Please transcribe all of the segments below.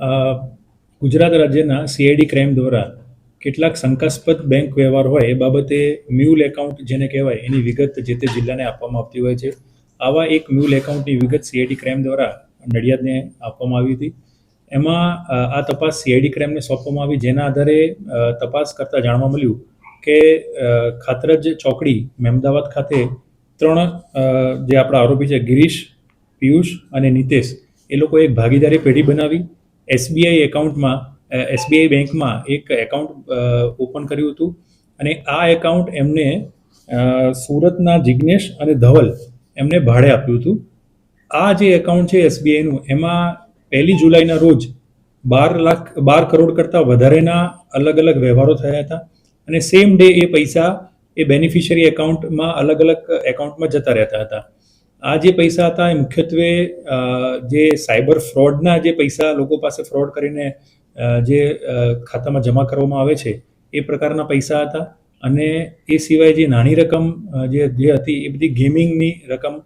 ગુજરાત રાજ્યના CID crime દ્વારા કેટલાક શંકાસ્પદ બેંક વ્યવહાર હોય એ બાબતે મ્યુલ એકાઉન્ટ જેને કહેવાય એની વિગત જે તે જિલ્લાને આપવામાં આવતી હોય છે. આવા એક મ્યુલ એકાઉન્ટની વિગત સીઆઈડી ક્રાઇમ દ્વારા નડિયાદને આપવામાં આવી હતી. એમાં આ તપાસ સીઆઈડી ક્રાઇમને સોંપવામાં આવી જેના આધારે તપાસ કરતાં જાણવા મળ્યું કે ખાતરજ ચોકડી મહેમદાવાદ ખાતે ત્રણ જે આપણા આરોપી છે, ગિરીશ, પિયુષ અને નિતેશ, એ લોકો એક ભાગીદારી પેઢી બનાવી એસબીઆઈ એકાઉન્ટમાં એસબીઆઈ બેંકમાં એક એકાઉન્ટ ઓપન કર્યું હતું. અને આ એકાઉન્ટ એમને સુરતના જિજ્ઞેશ અને ધવલ એમને ભાડે આપ્યું હતું. આ જે એકાઉન્ટ છે એસબીઆઈનું એમાં પહેલી જુલાઈના રોજ બાર લાખ, બાર કરોડ કરતાં વધારેના અલગ અલગ વ્યવહારો થયા હતા. અને સેમ ડે એ પૈસા એ બેનિફિશિયરી એકાઉન્ટમાં અલગ અલગ એકાઉન્ટમાં જતા રહેતા હતા. આ જે પૈસા હતા એ મુખ્યત્વે જે સાયબર ફ્રોડના જે પૈસા લોકો પાસે ફ્રોડ કરીને જે ખાતામાં જમા કરવામાં આવે છે, એ પ્રકારના પૈસા હતા. અને એ સિવાય જે નાની રકમ જે જે હતી, એ બધી ગેમિંગની રકમ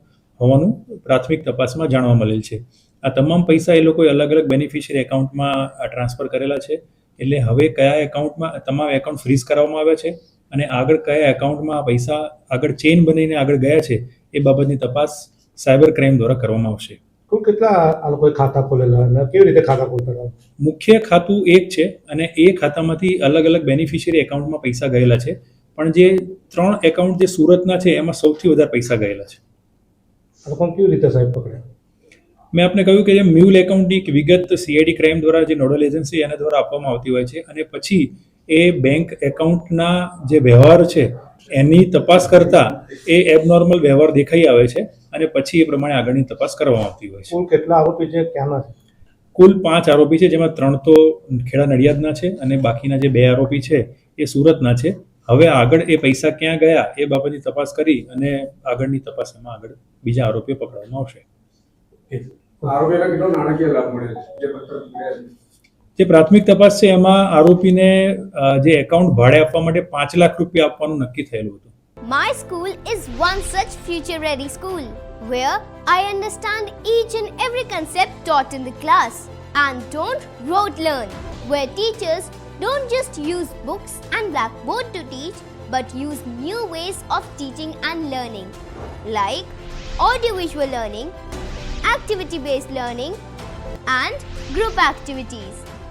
હોવાનું પ્રાથમિક તપાસમાં જાણવા મળેલ છે. આ તમામ પૈસા એ લોકોએ અલગ અલગ બેનિફિશિયરી એકાઉન્ટમાં ટ્રાન્સફર કરેલા છે. એટલે હવે કયા એકાઉન્ટમાં, તમામ એકાઉન્ટ ફ્રીઝ કરવામાં આવ્યા છે અને આગળ કયા એકાઉન્ટમાં પૈસા આગળ ચેઇન બનીને આગળ ગયા છે એ બાબતની તપાસ સાયબર ક્રાઇમ દ્વારા કરવામાં આવશે. કુલ કેટલા આ લોકોએ ખાતા ખોલેલા અને કેવી રીતે ખાતા ખોલતા? મુખ્ય ખાતું એક છે અને એ ખાતામાંથી અલગ અલગ બેનિફિશિયરી એકાઉન્ટમાં પૈસા ગયેલા છે. પણ જે ત્રણ એકાઉન્ટ જે સુરતના છે એમાં સૌથી વધારે પૈસા ગયેલા છે. આ લોકોને કેવી રીતે સાહેબ પકડ્યા? મેં આપને કહ્યું કે જે મ્યુલ એકાઉન્ટની એક વિગત સીઆઈડી ક્રાઇમ દ્વારા જે નોડલ એજન્સી એના દ્વારા આપવામાં આવતી હોય છે અને પછી એ બેંક એકાઉન્ટના જે વ્યવહાર છે એની તપાસ કરતા એ એબનોર્મલ વ્યવહાર દેખાઈ આવે છે અને પછી એ પ્રમાણે આગળની તપાસ કરવામાં આવતી હોય છે. કુલ કેટલા આરોપી છે ક્યાંના છે? કુલ પાંચ આરોપી છે જેમાં ત્રણ તો ખેડા નડિયાદના છે અને બાકીના જે બે આરોપી છે એ સુરતના છે. હવે આગળ એ પૈસા ક્યાં ગયા એ બાબતની તપાસ કરી અને આગળની તપાસ એમાં આગળ બીજા આરોપીઓ પકડવામાં આવશે. આરોપીને કેટલો નાણાકીય લાભ મળે છે જે પત્ર જે પ્રાથમિક તપાસ છે એમાં આરોપીને જે એકાઉન્ટ ભાડે આપવા માટે પાંચ લાખ રૂપિયા આપવાનું નક્કી થયેલું હતું My school is one such future ready school where I understand each and every concept taught in the class and don't rote learn, where teachers don't just use books and blackboard to teach but use new ways of teaching and learning like audiovisual learning, activity based learning, and group activities,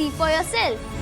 see for yourself.